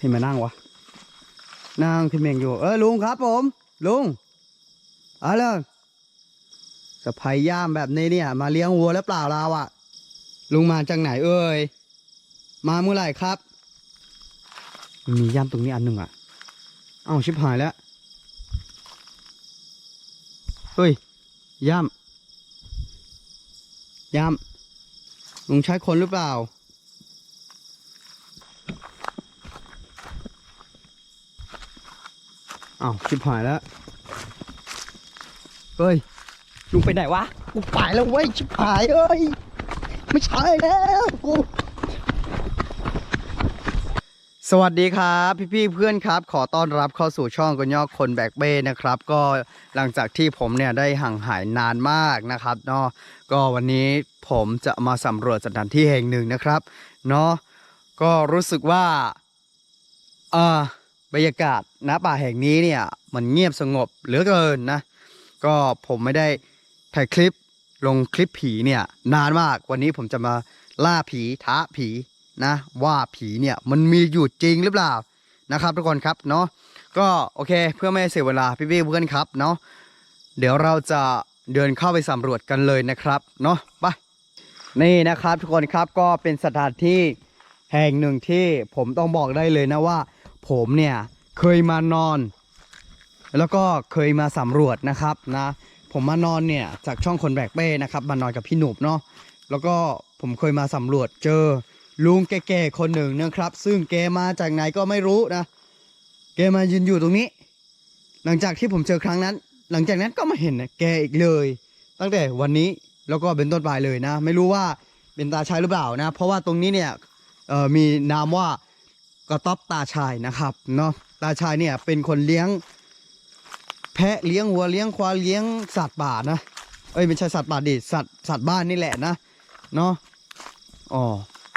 ที่มานั่งวะ นั่งที่เมงอยู่ เออลุงครับผม ลุงอะไรสะพายย่ามแบบนี้เนี่ย มาเลี้ยงวัวแล้วเปล่าเราอะลุงมาจากไหนเอ่ย มาเมื่อไหร่ครับ มีย่ามตรงนี้อันหนึ่งอะเอ้าชิบหายแล้ว เฮ้ย ย่ามย่ามลุงใช้คนหรือเปล่า อ้าวชิบหายแล้ว เฮ้ย ลุงไปไหนวะ กูไปแล้วเว้ย ชิบหายเอ้ย ไม่ใช่แล้วกูสวัสดีครับพี่ๆเพื่อนครับ ขอต้อนรับเข้าสู่ช่องกนยอกคนแบกเบ้นะครับ ก็หลังจากที่ผมเนี่ยได้ห่างหายนานมากนะครับเนาะก็วันนี้ผมจะมาสำรวจสถานที่แห่งหนึ่งนะครับเนาะก็รู้สึกว่าอ่า บรรยากาศณป่าแห่งนี้เนี่ยมันเงียบสงบเหลือเกินนะ ก็ผมไม่ได้ถ่ายคลิปลงคลิปผีเนี่ยนานมากวันนี้ผมจะมาล่าผีท้าผีนะ ว่าผีเนี่ยมันมีอยู่จริงหรือเปล่านะครับทุกคนครับเนาะก็โอเคเพื่อไม่ให้เสียเวลาพี่ๆเพื่อนครับเนาะเดี๋ยวเราจะเดินเข้าไปสำรวจกันเลยนะครับเนาะไปนี่นะครับทุกคนครับก็เป็นสถานที่แห่งหนึ่งที่ผมต้องบอกได้เลยนะว่า ผมเนี่ยเคยมานอน แล้วก็เคยมาสำรวจนะครับนะผมมานอนเนี่ยจากช่องคนแบกเป้นะครับมานอนกับพี่หนุบเนาะแล้วก็ผมเคยมาสำรวจเจอลุงแก่ๆคนหนึ่งนะครับ ซึ่งแกมาจากไหนก็ไม่รู้นะแกมายืนอยู่ตรงนี้ หลังจากที่ผมเจอครั้งนั้น หลังจากนั้นก็มาเห็นแกอีกเลย ตั้งแต่วันนี้แล้วก็เป็นต้นไปเลยนะ ไม่รู้ว่าเป็นตาชายหรือเปล่านะ เพราะว่าตรงนี้เนี่ยมีนามว่า กระต๊อบตาชายนะครับเนาะตาชายเนี่ยเป็นคนเลี้ยง แพะเลี้ยงวัวเลี้ยงควายเลี้ยงสัตว์ป่านะเอ้ยไม่ใช่สัตว์ป่าดิสัตว์สัตว์บ้านนี่แหละนะเนาะอ๋อ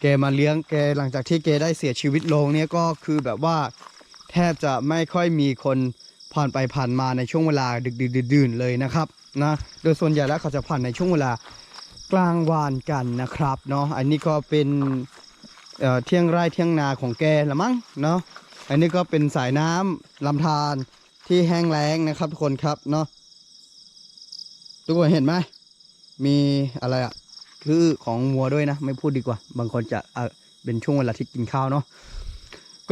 แกมาเลี้ยงแกหลังจากที่แกได้เสียชีวิตลงเนี่ยก็คือแบบว่าแทบจะไม่ค่อยมีคนผ่านไปผ่านมาในช่วงเวลาดึกดื่นเลยนะครับนะโดยส่วนใหญ่แล้วเขาจะผ่านในช่วงเวลากลางวานกันนะครับเนาะอันนี้ก็เป็น เอ่อเที่ยงไร่เที่ยงนาของแกละมั้งเนาะอันนี้ก็เป็นสายน้ำลำธารที่แห้งแล้งนะครับทุกคนครับเนาะทุกคนเห็นไหมมีอะไรอะคือของวัวด้วยนะ ไม่พูดดีกว่า บางคนจะเออเป็นช่วงเวลาที่กินข้าวเนาะ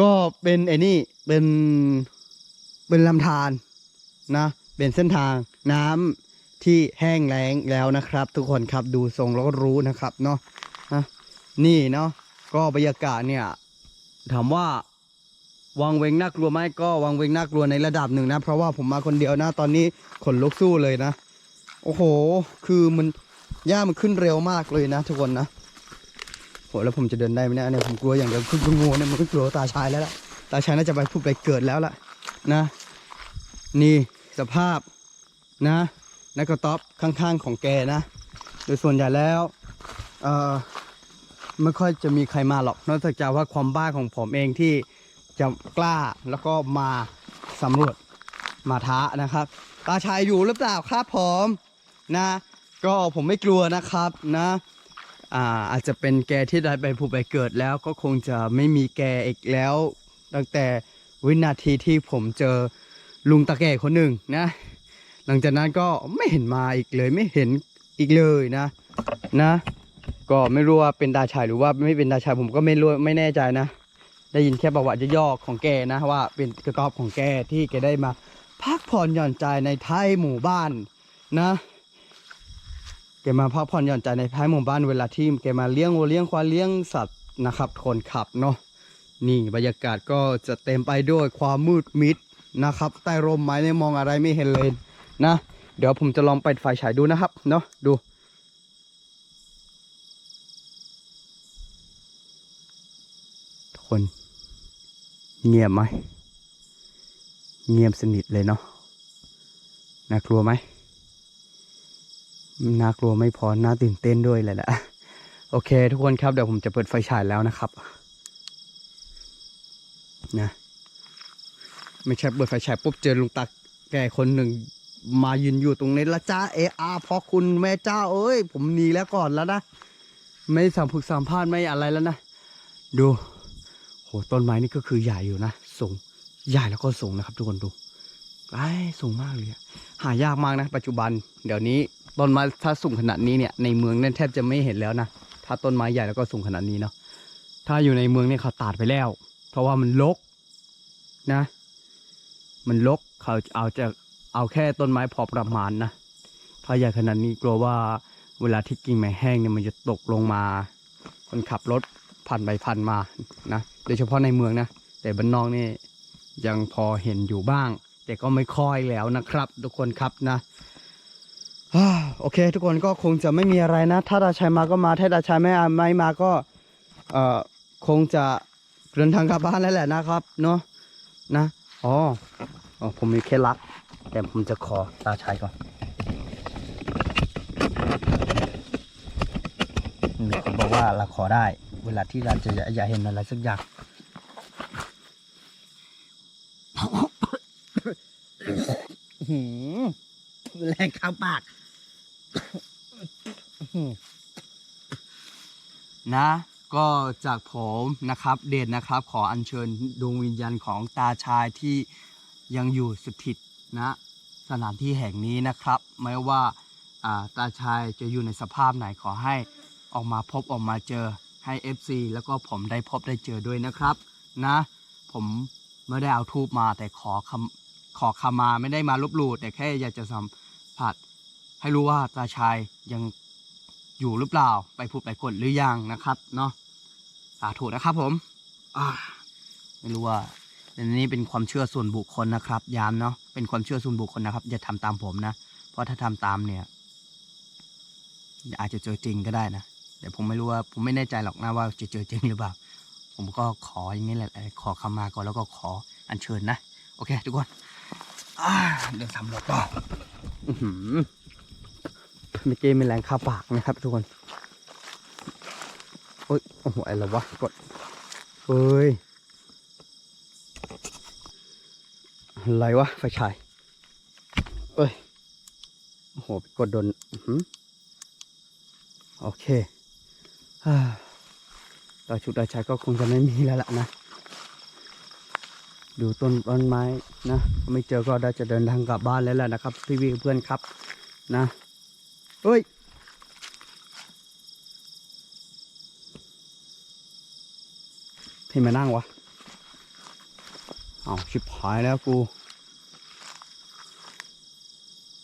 ก็เป็นไอ้นี่เป็นเป็นลำธารนะเป็นเส้นทางน้ำที่แห้งแล้งแล้วนะครับ ทุกคนครับดูทรงแล้วก็รู้นะครับเนาะนี่เนาะ ก็บรรยากาศเนี่ยถามว่าวังเวงน่ากลัวไหมก็วังเวงน่ากลัวในระดับหนึ่งนะ เพราะว่าผมมาคนเดียวนะตอนนี้ขนลุกสู้เลยนะ โอ้โห คือมันหญ้ามันขึ้นเร็วมากเลยนะทุกคนนะโหแล้วผมจะเดินได้ไหมเนี่ยเนี่ยผมกลัวอย่างเดียวคือกลัวเนี่ยมันก็กลัวตาชายแล้วล่ะตาชายน่าจะไปพูดไปเกิดแล้วล่ะนะ นี่สภาพนะนักกระต๊อบข้างๆของแกนะ โดยส่วนใหญ่แล้วเอ่อ ไม่ค่อยจะมีใครมาหรอก นอกจากว่าความบ้าของผมเองที่จะกล้าแล้วก็มาสำรวจมาท้านะครับ ตาชายอยู่หรือเปล่าครับผมนะ ก็ผมไม่กลัวนะครับนะอาอาจจะเป็นแกที่ได้ไปผูกไปเกิดแล้วก็คงจะไม่มีแกอีกแล้ว ตั้งแต่วินาทีที่ผมเจอลุงตาแก่คนหนึ่งนะ หลังจากนั้นก็ไม่เห็นมาอีกเลยไม่เห็นอีกเลยนะนะ ก็ไม่รู้ว่าเป็นตาชายหรือว่าไม่เป็นตาชายผมก็ไม่รู้ไม่แน่ใจนะ ได้ยินแค่ประวัติย่อๆของแกนะว่าเป็นกระต๊อบของแกที่แกได้มาพักผ่อนหย่อนใจในท้ายหมู่บ้านนะแกมาพักผ่อนหย่อนใจในท้ายหมู่บ้านเวลาที่แกมาเลี้ยงวัวเลี้ยงควายเลี้ยงสัตว์นะครับคนขับเนาะนี่บรรยากาศก็จะเต็มไปด้วยความมืดมิดนะครับ ใต้ร่มไม้เนี่ยมองอะไรไม่เห็นเลยนะ เดี๋ยวผมจะลองเปิดไฟฉายดูนะครับเนาะดู ทุก คน เงียบไหม เงียบสนิทเลยเนาะ น่ากลัวไหม น่ากลัวไม่พอ น่าตื่นเต้นด้วยเลยแหละ โอเค ทุกคนครับ เดี๋ยวผมจะเปิดไฟฉายแล้วนะครับ นะ ไม่ใช่เปิดไฟฉายปุ๊บเจอลุงตาแก่คนหนึ่งมายืนอยู่ตรงนี้ละจ้าเออาพอคุณแม่เจ้า เอ้ย ผมหนีแล้วก่อนแล้วนะ ไม่สัมผัสสัมภาษณ์ไม่อะไรแล้วนะ ดู โหต้นไม้นี่ก็คือใหญ่อยู่นะสูงใหญ่แล้วก็สูงนะครับ ทุกคนดูไอ้สูงมากเลยอะหายากมากนะ ปัจจุบัน เดี๋ยวนี้ต้นไม้ถ้าสูงขนาดนี้เนี่ยในเมืองนี่ยแทบจะไม่เห็นแล้วนะถ้าต้นไม้ใหญ่แล้วก็สูงขนาดนี้เนาะถ้าอยู่ในเมืองเนี่ยเขาตัดไปแล้ว เพราะว่ามันรกนะ มันรกเขาเอาจะเอาแค่ต้นไม้พอประมาณนะถ้าใหญ่ขนาดนี้กลัวว่าเวลาที่กิ่งไม้แห้งเนี่ยมันจะตกลงมา คนขับรถผ่านไปผ่านมานะ ดยเฉพาะในเมืองนะ แต่บ้านนอกนี่ยังพอเห็นอยู่บ้าง แต่ก็ไม่ค่อยแล้วนะครับ ทุกคนครับนะโอเค ทุกคนก็คงจะไม่มีอะไรนะ ถ้าดาชัยมาก็มาถ้าดาชัยไม่ไม่มาก็เอ่อคงจะเดินทางกลับบ้านแล้วแหละนะครับเนาะนะอ๋ออผมมีเคล็ดลับแต่ผมจะขอตาชัยก่อนมีคนบอกว่าเราขอได้ เวลาที่เราจะอยากเห็นอะไรสักอย่าง หืม แรงเข้าปาก นะ ก็จากผมนะครับ เดชนะครับ ขออัญเชิญดวงวิญญาณของตาชายที่ยังอยู่สถิตนะ สถานที่แห่งนี้นะครับ ไม่ว่าอ่าตาชายจะอยู่ในสภาพไหนขอให้ออกมาพบออกมาเจอให้ FC แล้วก็ผมได้พบได้เจอด้วยนะครับ นะ ผมไม่ได้เอาทูบมาแต่ขอคำ ขอขมา ไม่ได้มาลบหลู่แต่แค่อยากจะสัมผัส ให้รู้ว่าตาชายยังอยู่หรือเปล่า ไปพูดไปกดหรือยังนะครับเนาะสาธุนะครับผมไม่รู้ว่าอันนี้เป็นความเชื่อส่วนบุคคลนะครับยามเนาะเป็นความเชื่อส่วนบุคคลนะครับ อย่าทำตามผมนะ เพราะถ้าทำตามเนี่ยอาจจะเจอจริงก็ได้นะแต่ผมไม่รู้ว่าผมไม่แน่ใจหรอกนะว่าจะเจอจริงหรือเปล่า ผมก็ขออย่างนี้แหละ ขอขมาก่อนแล้วก็ขออัญเชิญนะ โอเค ทุกคน อ่าเดินทำรถต่ออื้อหือเมื่อกี้มีแรงคาปากนะครับทุกคน โอ้ย โอ้โห อะไรวะ กดเฮ้ยอะไรวะ ไฟฉายเอ้ย โอ้โห กดโดนโอเคฮ่าต่อชุดอาชายก็คงจะไม่มีแล้วล่ะนะ ดูต้นต้นไม้นะ ไม่เจอก็ได้จะเดินทางกลับบ้านแล้วแหละนะครับ พี่วีเพื่อนครับนะเฮ้ยใครมานั่งวะเอาชิบหายแล้วกู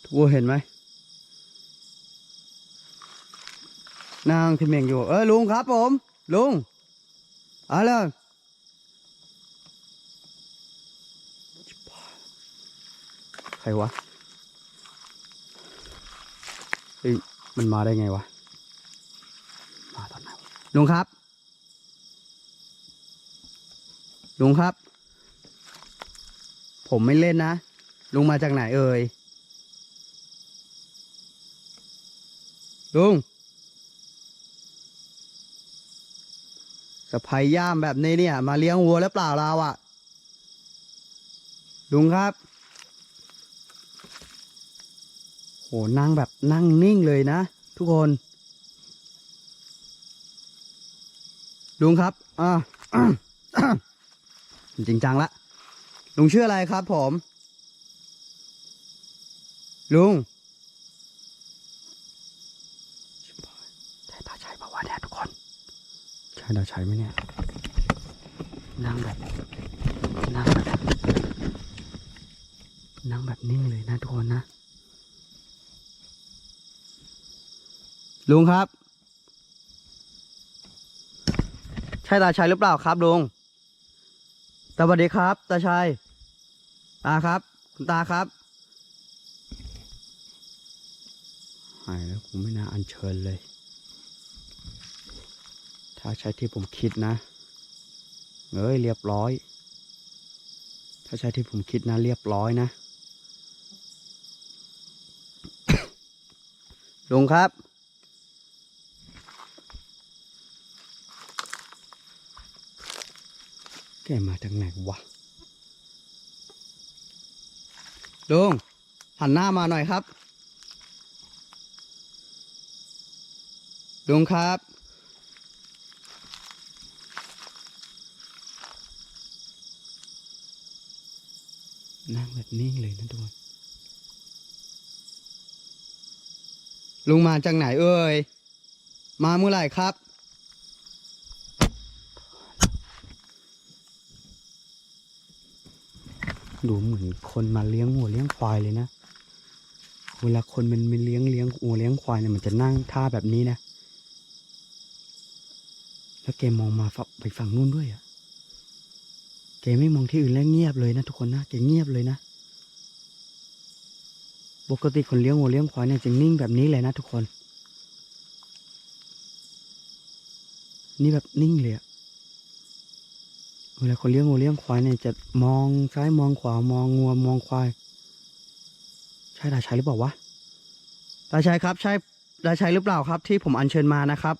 ทุกคนเห็นไหมนั่งที่เมงอยู่ เออลุงครับผม ลุงอาเลยชิบหายใค รวะ เฮ้ย มันมาได้ไงวะ มาตอนไหนลุงครับ ลุงครับ ผมไม่เล่นนะ ลุงมาจากไหนเอ่ย ลุงสะพายย่ามแบบนี้เนี่ย มาเลี้ยงวัวแล้วเปล่าเราอะลุงครับ โหนั่งแบบนั่งนิ่งเลยนะ ทุกคน ลุงครับ อ่าจริงจังละ ลุงชื่ออะไรครับผม ลุงใช่ตาชัยปะวะเนี่ยทุกคน ใช่ตาชัยไหมเนี่ย นั่งแบบ นั่งแบบ นั่งแบบนิ่งเลยนะทุกคนนะ ลุงครับ ใช่ตาชัยหรือเปล่าครับลุงสวัสดีครับ ตาชัยตาครับ คุณตาครับหายแล้วกูไม่น่าอัญเชิญเลย ถ้าใช่ที่ผมคิดนะเอ้ยเรียบร้อย ถ้าใช่ที่ผมคิดนะเรียบร้อยนะลุงครับ แกมาจากไหนวะลุงหันหน้ามาหน่อยครับลุงครับ นั่งแบบนิ่งเลยนะทุกคนลุงมาจากไหนเอ่ย มาเมื่อไหร่ครับ ดูเหมือนคนมาเลี้ยงหัวเลี้ยงควายเลยนะ เวลาคนมันมันเลี้ยงเลี้ยงหัวเลี้ยงควายเนี่ยมันจะนั่งท่าแบบนี้นะ แล้วแกมองมาฝั่งไปฝั่งนู้นด้วยอะ่ะแกไม่มองที่อื่นแล้วเงียบเลยนะทุกคนนะแกเงียบเลยนะปกติคนเลี้ยงวัวเลี้ยงควายเนี่ยจะนิ่งแบบนี้เลยนะทุกคน นี่แบบนิ่งเลยอะ เวลาคนเลี้ยงวัวเลี้ยงควายเนี่ยจะมองซ้ายมองขวามองงัวมองควาย ใช่ตาชัยหรือเปล่าวะตาชัยครับ ใช่ตาชัยหรือเปล่าครับ ที่ผมอัญเชิญมานะครับ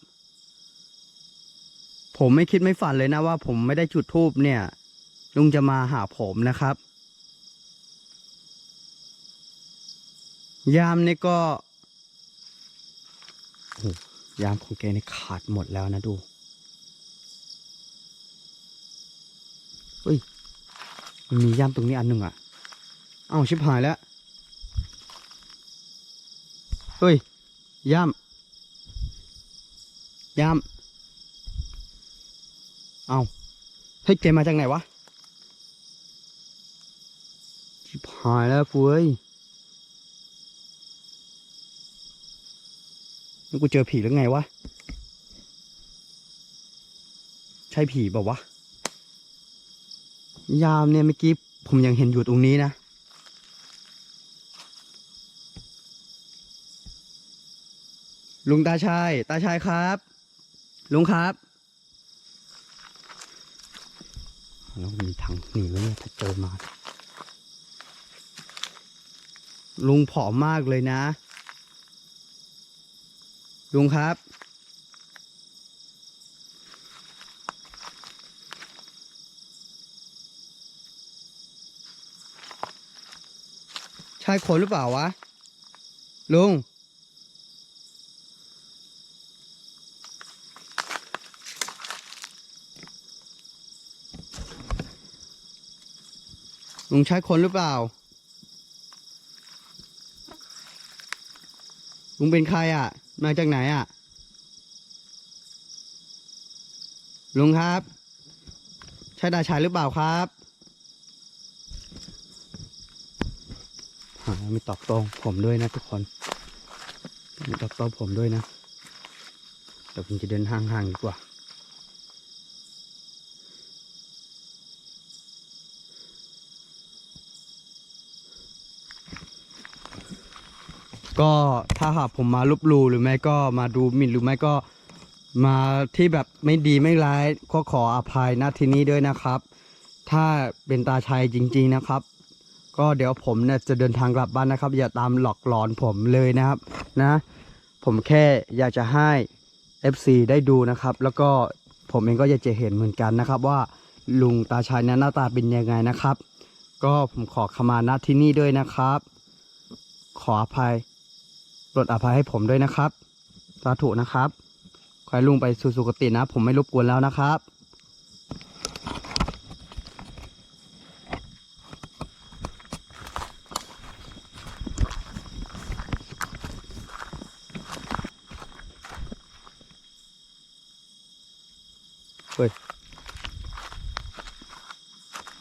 ผมไม่คิดไม่ฝันเลยนะว่า ผมไม่ได้จุดทูบเนี่ย ลุงจะมาหาผมนะครับ ยามนี่ก็ยามของแกนี่ขาดหมดแล้วนะดู เฮ้ยมันมีย่ามตรงนี้อันหนึ่งอะ เอาชิบหายแล้ว เฮ้ย ย่ามย่ามเอาเฮ้ยแกมาจากไหนวะ ชิบหายแล้วปุ้ยนี่กูเจอผีหรือไงวะ ใช่ผีเปล่าวะ ยามเนี่ยเมื่อกี้ผมยังเห็นอยู่ตรงนี้นะลุงตาชาย ตาชายครับ ลุงครับ แล้วมีทางหนีไหมเนี่ยถ้าเจอมา ลุงผอมมากเลยนะ ลุงครับ ช่คนหรือเปล่าวะ ลุง ลุงใช่คนหรือเปล่า ลุงเป็นใครอะ มาจากไหนอะ ลุงครับ ใช่ดาชายหรือเปล่าครับหา มีตอบโต้ผมด้วยนะทุกคน มีตอบโต้ผมด้วยนะเดี๋ยวผมจะเดินห่างๆดีกว่า ก็ถ้าหากผมมาลบลูหรือไม่ก็มาดูหมิ่นหรือไม่ก็มาที่แบบไม่ดีไม่ร้ายก็ขออภัยณที่นี้ด้วยนะครับ ถ้าเป็นตาชัยจริง ๆนะครับ ก็เดี๋ยวผมเนี่ยจะเดินทางกลับบ้านนะครับ อย่าตามหลอกหลอนผมเลยนะครับนะ ผมแค่อยากจะให้ FC ได้ดูนะครับ แล้วก็ผมเองก็อยากจะเห็นเหมือนกันนะครับ ว่าลุงตาชัยนั้นหน้าตาเป็นยังไงนะครับ ก็ผมขอขมาณที่นี่ด้วยนะครับ ขออภัยปรดอภัยให้ผมด้วยนะครับสาธุนะครับขอให้ลุงไปสู่สุคตินะ ผมไม่รบกวนแล้วนะครับ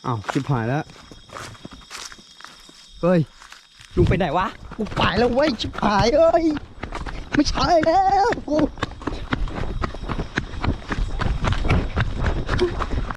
อ้าวชิบหายแล้ว เฮ้ย ลุงไปไหนวะ กูไปแล้วเว้ย ชิบหายเอ้ย ไม่ใช่แล้วกู